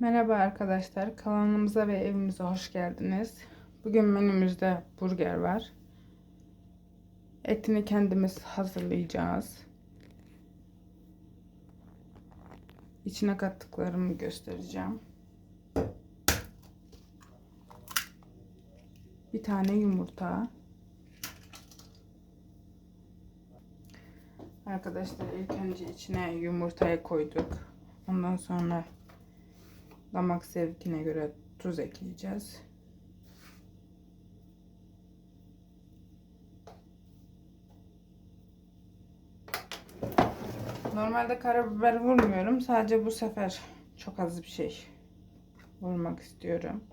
Merhaba arkadaşlar. Kanalımıza ve evimize hoş geldiniz. Bugün menümüzde burger var. Etini kendimiz hazırlayacağız. İçine kattıklarımı göstereceğim. Bir tane yumurta. Arkadaşlar ilk önce içine yumurtayı koyduk. Ondan sonra damak zevkine göre tuz ekleyeceğiz. Normalde karabiber vurmuyorum. Sadece bu sefer çok az bir şey vurmak istiyorum.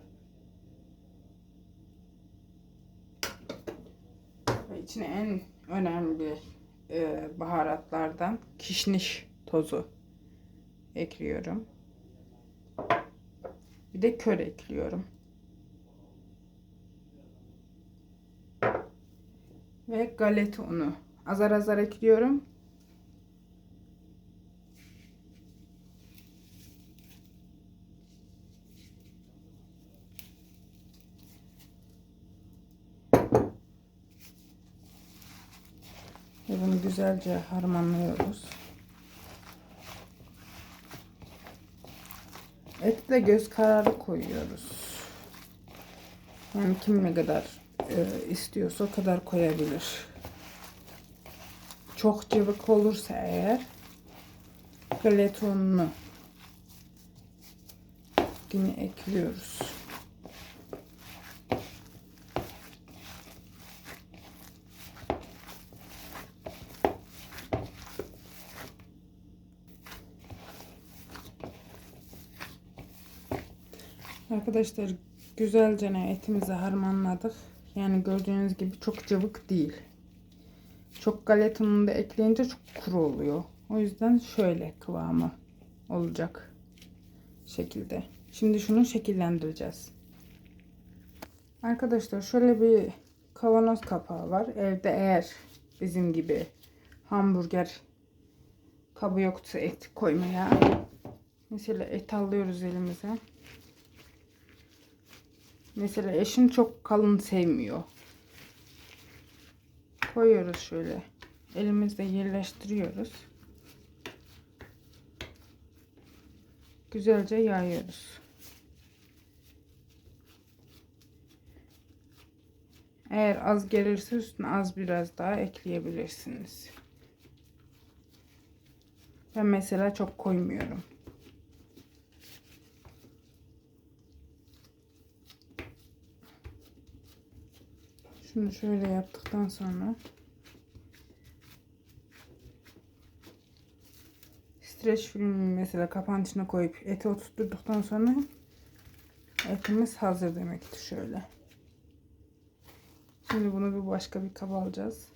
Ve içine en önemli e, baharatlardan kişniş tozu ekliyorum. Bir de kör ekliyorum. Ve galeta unu. Azar azar ekliyorum. Ve bunu güzelce harmanlıyoruz. Et de göz kararı koyuyoruz. Yani kim ne kadar e, istiyorsa o kadar koyabilir. Çok cıvık olursa eğer galetonunu yine ekliyoruz. Arkadaşlar güzelce etimizi harmanladık. Yani gördüğünüz gibi çok cıvık değil. Çok galetanını da ekleyince çok kuru oluyor. O yüzden şöyle kıvamı olacak şekilde. Şimdi şunu şekillendireceğiz. Arkadaşlar şöyle bir kavanoz kapağı var. Evde eğer bizim gibi hamburger kabı yoksa et koymaya. Mesela et alıyoruz elimize. Mesela eşim çok kalın sevmiyor. Koyuyoruz şöyle. Elimizde yerleştiriyoruz. Güzelce yayıyoruz. Eğer az gelirse üstüne az biraz daha ekleyebilirsiniz. Ben mesela çok koymuyorum. Şunu şöyle yaptıktan sonra streç filmi mesela kapağın içine koyup eti oturttuktan sonra etimiz hazır demektir şöyle. Şimdi bunu bir başka bir kaba alacağız.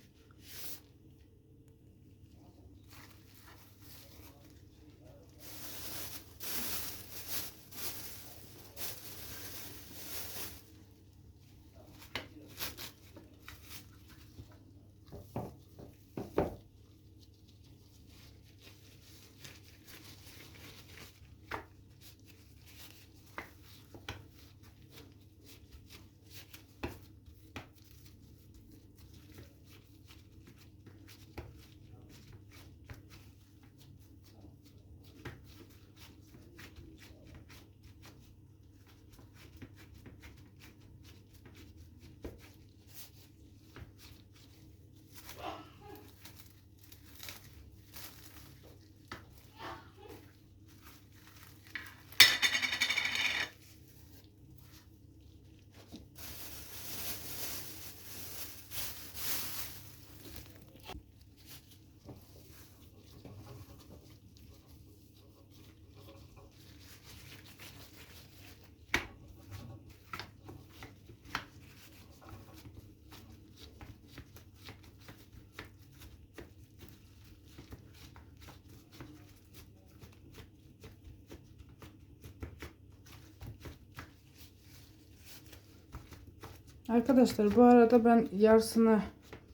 Arkadaşlar bu arada ben yarısını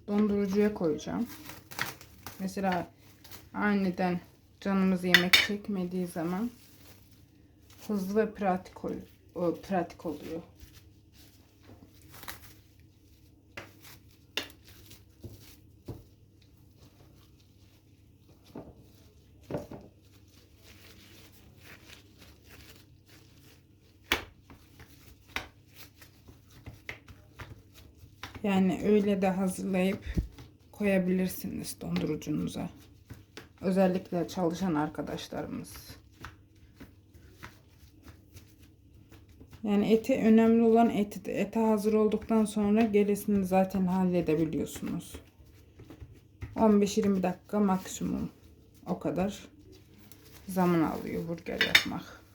dondurucuya koyacağım. Mesela aniden canımız yemek çekmediği zaman hızlı ve pratik pratik oluyor. Yani öyle de hazırlayıp koyabilirsiniz dondurucunuza. Özellikle çalışan arkadaşlarımız. Yani eti önemli olan eti. Ete hazır olduktan sonra gerisini zaten halledebiliyorsunuz. 15-20 dakika maksimum. O kadar zaman alıyor burger yapmak.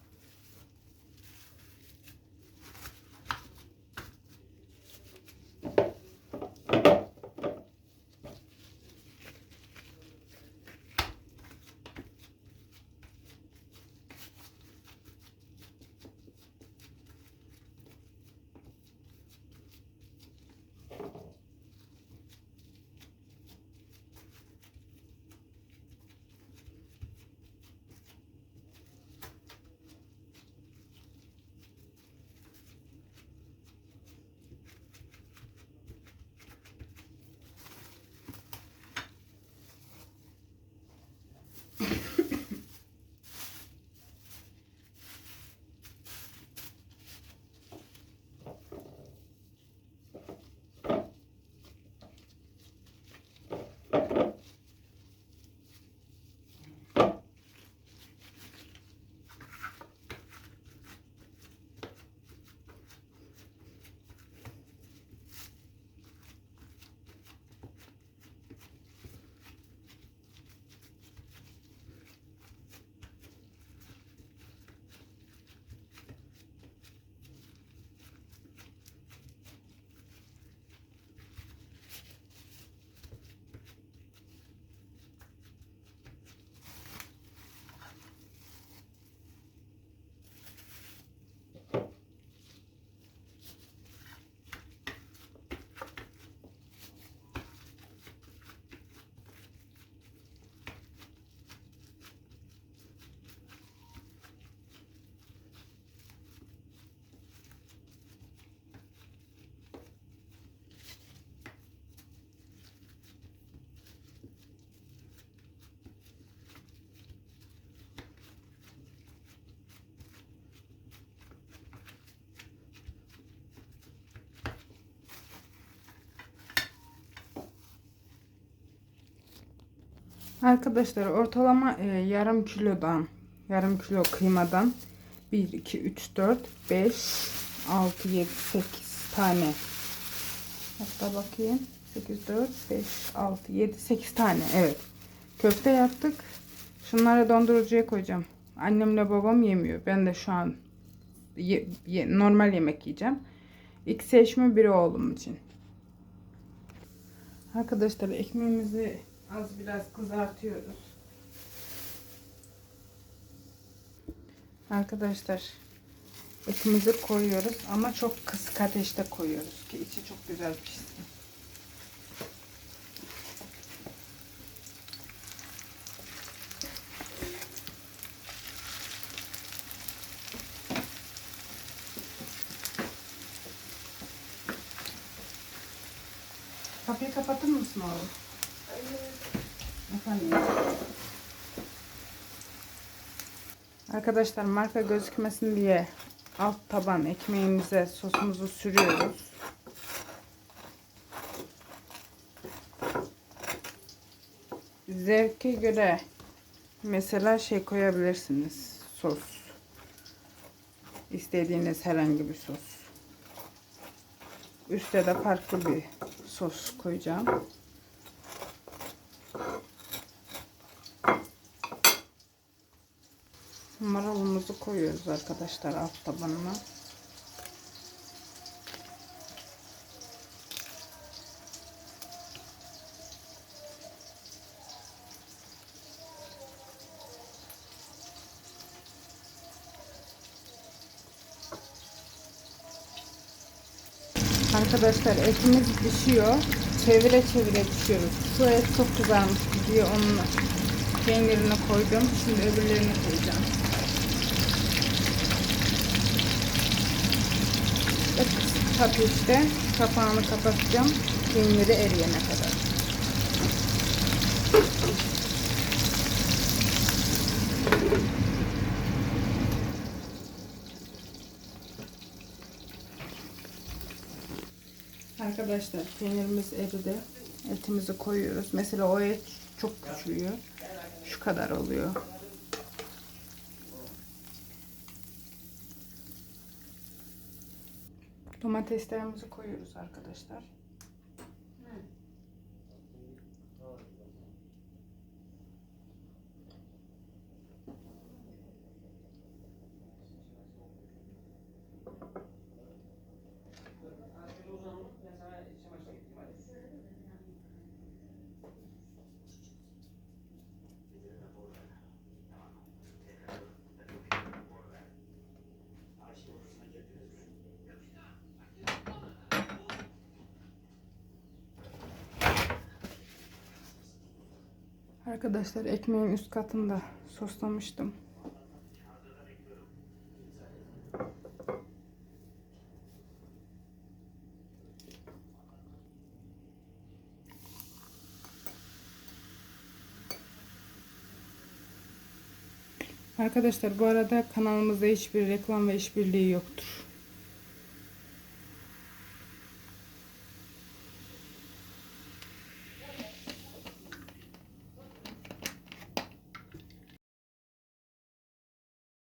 Arkadaşlar ortalama e, yarım kilodan yarım kilo kıymadan 1 2 3 4 5 6 7 8 tane. Hatta bakayım. 8 4 5 6 7 8 tane. Evet. Köfte yaptık. Şunları dondurucuya koyacağım. Annemle babam yemiyor. Ben de şu an ye, ye, normal yemek yiyeceğim. İkisi eşime biri oğlum için. Arkadaşlar ekmeğimizi Az biraz kızartıyoruz. Arkadaşlar etimizi koyuyoruz ama çok kısık ateşte koyuyoruz ki içi çok güzel pişsin. Kapıyı kapatır mısın oğlum? Arkadaşlar marka gözükmesin diye alt taban ekmeğimize sosumuzu sürüyoruz. Zevke göre mesela şey koyabilirsiniz. Sos. İstediğiniz herhangi bir sos. Üste de farklı bir sos koyacağım. Koyuyoruz arkadaşlar alt tabanına. Arkadaşlar etimiz pişiyor. Çevire çevire pişiyoruz. Şu et çok kızarmış diye onun peynirini koydum. Şimdi öbürlerini koyacağım. Ve ateşte kapağını kapatacağım. Peyniri eriyene kadar. Arkadaşlar peynirimiz eridi. Etimizi koyuyoruz. Mesela o et çok küçülüyor. Şu kadar oluyor. Domateslerimizi koyuyoruz arkadaşlar. Arkadaşlar ekmeğin üst katında soslamıştım. Arkadaşlar bu arada kanalımızda hiçbir reklam ve işbirliği yoktur.